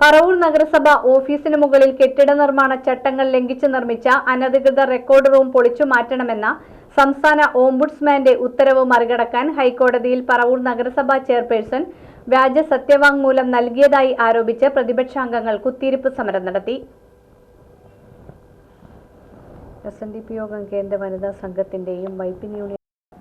പറവൂർ നഗരസഭ ഓഫീസിന് മുകളിൽ കെട്ടിട നിർമ്മാണ ചട്ടങ്ങൾ ലംഘിച്ച് നിർമ്മിച്ച അനധികൃത റെക്കോർഡ് റൂം പൊളിച്ചു മാറ്റണമെന്ന സംസ്ഥാന ഓംബുഡ്സ്മാന്റെ ഉത്തരവ് മറികടക്കാൻ ഹൈക്കോടതിയിൽ പറവൂർ നഗരസഭാ ചെയർപേഴ്സൺ വ്യാജ സത്യവാങ്മൂലം നൽകിയതായി ആരോപിച്ച് പ്രതിപക്ഷാംഗങ്ങൾ കുത്തിയിരിപ്പ് സമരം നടത്തി. എസ് എൻ ഡി പി യോഗം കേന്ദ്ര വനിതാ സംഘത്തിന്റെയും വൈപ്പിൻ യൂണിയൻ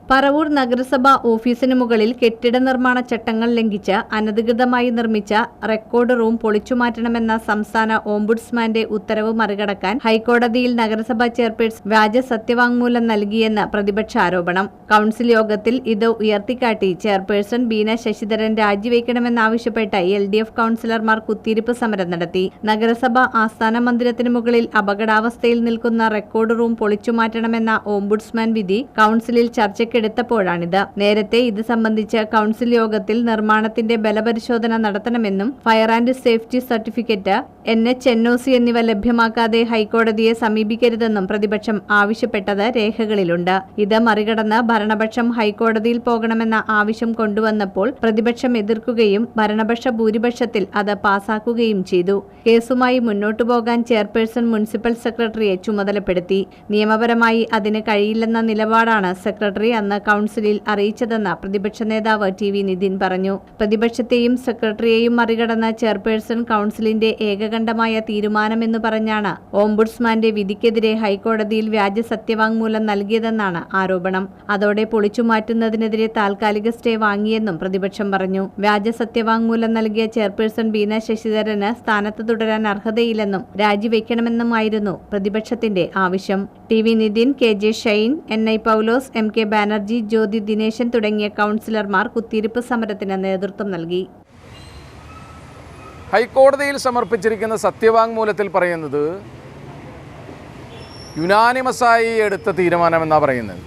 പറവൂർ നഗരസഭാ ഓഫീസിന് മുകളിൽ കെട്ടിട നിർമ്മാണ ചട്ടങ്ങൾ ലംഘിച്ച് അനധികൃതമായി നിർമ്മിച്ച റെക്കോർഡ് റൂം പൊളിച്ചുമാറ്റണമെന്ന സംസ്ഥാന ഓംബുഡ്സ്മാന്റെ ഉത്തരവ് മറികടക്കാൻ ഹൈക്കോടതിയിൽ നഗരസഭാ ചെയർപേഴ്സൺ വ്യാജ സത്യവാങ്മൂലം നൽകിയെന്ന് പ്രതിപക്ഷ ആരോപണം. കൌൺസിൽ യോഗത്തിൽ ഇത് ഉയർത്തിക്കാട്ടി ചെയർപേഴ്സൺ ബീന ശശിധരൻ രാജിവെക്കണമെന്നാവശ്യപ്പെട്ട് എൽ ഡി എഫ് കൌൺസിലർമാർ കുത്തിയിരിപ്പ് സമരം നടത്തി. നഗരസഭാ ആസ്ഥാന മന്ദിരത്തിന് മുകളിൽ അപകടാവസ്ഥയിൽ നിൽക്കുന്ന റെക്കോർഡ് റൂം പൊളിച്ചുമാറ്റണമെന്ന ഓംബുഡ്സ്മാൻ വിധി കൌൺസിലിൽ ചർച്ചയ്ക്കെടുത്തപ്പോഴാണിത് നേരത്തെ ഇത് സംബന്ധിച്ച് കൌൺസിൽ യോഗത്തിൽ നിർമ്മാണത്തിന്റെ ബലപരിശോധന നടത്തണമെന്നും fire and safety certificate N H N O C എന്നിവ ലഭ്യമാക്കാതെ ഹൈക്കോടതിയെ സമീപിക്കരുതെന്നും പ്രതിപക്ഷം ആവശ്യപ്പെട്ടത് രേഖകളിലുണ്ട്. ഇത് മറികടന്ന് ഭരണപക്ഷം ഹൈക്കോടതിയിൽ പോകണമെന്ന ആവശ്യം കൊണ്ടുവന്നപ്പോൾ പ്രതിപക്ഷം എതിർക്കുകയും ഭരണപക്ഷ ഭൂരിപക്ഷത്തിൽ അത് പാസാക്കുകയും ചെയ്തു. കേസുമായി മുന്നോട്ടു പോകാൻ ചെയർപേഴ്സൺ മുനിസിപ്പൽ സെക്രട്ടറിയെ ചുമതലപ്പെടുത്തി. നിയമപരമായി അതിന് കഴിയില്ലെന്ന നിലപാടാണ് സെക്രട്ടറി അന്ന് കൌൺസിലിൽ അറിയിച്ചതെന്ന് പ്രതിപക്ഷ നേതാവ് ടി വി നിതിൻ പറഞ്ഞു. പ്രതിപക്ഷത്തെയും സെക്രട്ടറിയെയും മറികടന്ന് ചെയർപേഴ്സൺ കൌൺസിലിന്റെ ഏകകണ്ഠമായ തീരുമാനമെന്ന് പറഞ്ഞാണ് ഓംബുഡ്സ്മാന്റെ വിധിക്കെതിരെ ഹൈക്കോടതിയിൽ വ്യാജ സത്യവാങ്മൂലം നൽകിയതെന്നാണ് ആരോപണം. അതോടെ പൊളിച്ചുമാറ്റുന്നതിനെതിരെ താൽക്കാലിക സ്റ്റേ വാങ്ങിയെന്നും പ്രതിപക്ഷം പറഞ്ഞു. വ്യാജ സത്യവാങ്മൂലം നൽകിയ ചെയർപേഴ്സൺ ബീന ശശിധരന് സ്ഥാനത്ത് തുടരാൻ അർഹതയില്ലെന്നും രാജിവെക്കണമെന്നുമായിരുന്നു പ്രതിപക്ഷത്തിന്റെ ആവശ്യം. T V Nithin K J Shine N I Paulose M K Banerjee Jyothi Dineshan തുടങ്ങിയ കൗൺസിലർമാർ കുത്തിയിരിപ്പ് സമരത്തിന് നേതൃത്വം നൽകി. ഹൈക്കോടതിയിൽ സമർപ്പിച്ചിരിക്കുന്ന സത്യവാങ്മൂലത്തിൽ പറയുന്നത് യുനാനിമസായി എടുത്ത തീരുമാനമെന്നാണ് പറയുന്നത്.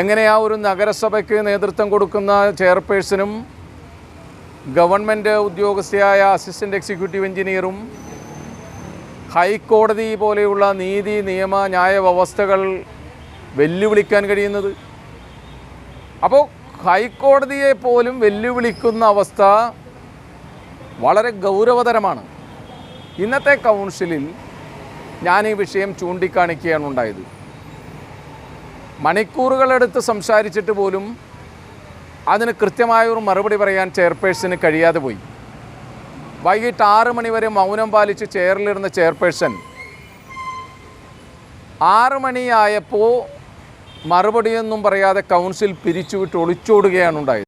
എങ്ങനെയാ ഒരു നഗരസഭയ്ക്ക് നേതൃത്വം കൊടുക്കുന്ന ചെയർപേഴ്സണും ഗവൺമെന്റ് ഉദ്യോഗസ്ഥയായ അസിസ്റ്റന്റ് എക്സിക്യൂട്ടീവ് എഞ്ചിനീയറും ഹൈക്കോടതി പോലെയുള്ള നീതി നിയമ ന്യായ വ്യവസ്ഥകൾ വെല്ലുവിളിക്കാൻ കഴിയുന്നത്. അപ്പോൾ ഹൈക്കോടതിയെ പോലും വെല്ലുവിളിക്കുന്ന അവസ്ഥ വളരെ ഗൗരവതരമാണ്. ഇന്നത്തെ കൗൺസിലിൽ ഞാൻ ഈ വിഷയം ചൂണ്ടിക്കാണിക്കുകയാണ് ഉണ്ടായത്. മണിക്കൂറുകളെടുത്ത് സംസാരിച്ചിട്ട് പോലും അതിന് കൃത്യമായ ഒരു മറുപടി പറയാൻ ചെയർപേഴ്സന് കഴിയാതെ പോയി. വൈകിട്ട് ആറ് മണിവരെ മൗനം പാലിച്ച് ചെയറിലിരുന്ന ചെയർപേഴ്സൺ ആറ് മണിയായപ്പോൾ മറുപടിയൊന്നും പറയാതെ കൗൺസിൽ പിരിച്ചുവിട്ട് ഒളിച്ചോടുകയാണ് ഉണ്ടായത്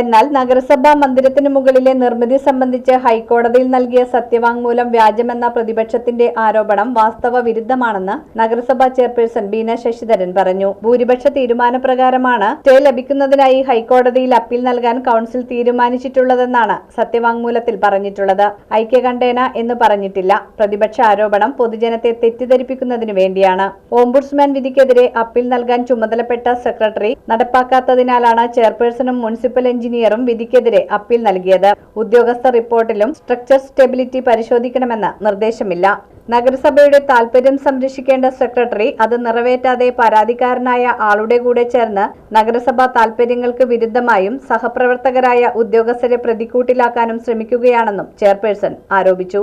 എന്നാൽ നഗരസഭാ മന്ദിരത്തിനു മുകളിലെ നിർമ്മിതി സംബന്ധിച്ച് ഹൈക്കോടതിയിൽ നൽകിയ സത്യവാങ്മൂലം വ്യാജമെന്ന പ്രതിപക്ഷത്തിന്റെ ആരോപണം വാസ്തവ വിരുദ്ധമാണെന്ന് നഗരസഭാ ചെയർപേഴ്സൺ ബീന ശശിധരൻ പറഞ്ഞു. ഭൂരിപക്ഷ തീരുമാനപ്രകാരമാണ് സ്റ്റേ ലഭിക്കുന്നതിനായി ഹൈക്കോടതിയിൽ അപ്പീൽ നൽകാൻ കൌൺസിൽ തീരുമാനിച്ചിട്ടുള്ളതെന്നാണ് സത്യവാങ്മൂലത്തിൽ പറഞ്ഞിട്ടുള്ളത്. ഐക്യകണ്ഠേന എന്ന് പറഞ്ഞിട്ടില്ല. പ്രതിപക്ഷ ആരോപണം പൊതുജനത്തെ തെറ്റിദ്ധരിപ്പിക്കുന്നതിനു വേണ്ടിയാണ്. ഓംബുഡ്സ്മാൻ വിധിക്കെതിരെ അപ്പീൽ നൽകാൻ ചുമതലപ്പെട്ട സെക്രട്ടറി നടപ്പാക്കാത്തതിനാലാണ് ചെയർപേഴ്സണും മുനിസിപ്പൽ എഞ്ചിനീയറും വിധിക്കെതിരെ അപ്പീൽ നൽകിയത്. ഉദ്യോഗസ്ഥ റിപ്പോർട്ടിലും സ്ട്രക്ചർ സ്റ്റെബിലിറ്റി പരിശോധിക്കണമെന്ന് നിർദ്ദേശമില്ല. നഗരസഭയുടെ താൽപര്യം സംരക്ഷിക്കേണ്ട സെക്രട്ടറി അത് നിറവേറ്റാതെ പരാതിക്കാരനായ ആളുടെ കൂടെ ചേർന്ന് നഗരസഭാ താൽപര്യങ്ങൾക്ക് വിരുദ്ധമായും സഹപ്രവർത്തകരായ ഉദ്യോഗസ്ഥരെ പ്രതിക്കൂട്ടിലാക്കാനും ശ്രമിക്കുകയാണെന്നും ചെയർപേഴ്സൺ ആരോപിച്ചു.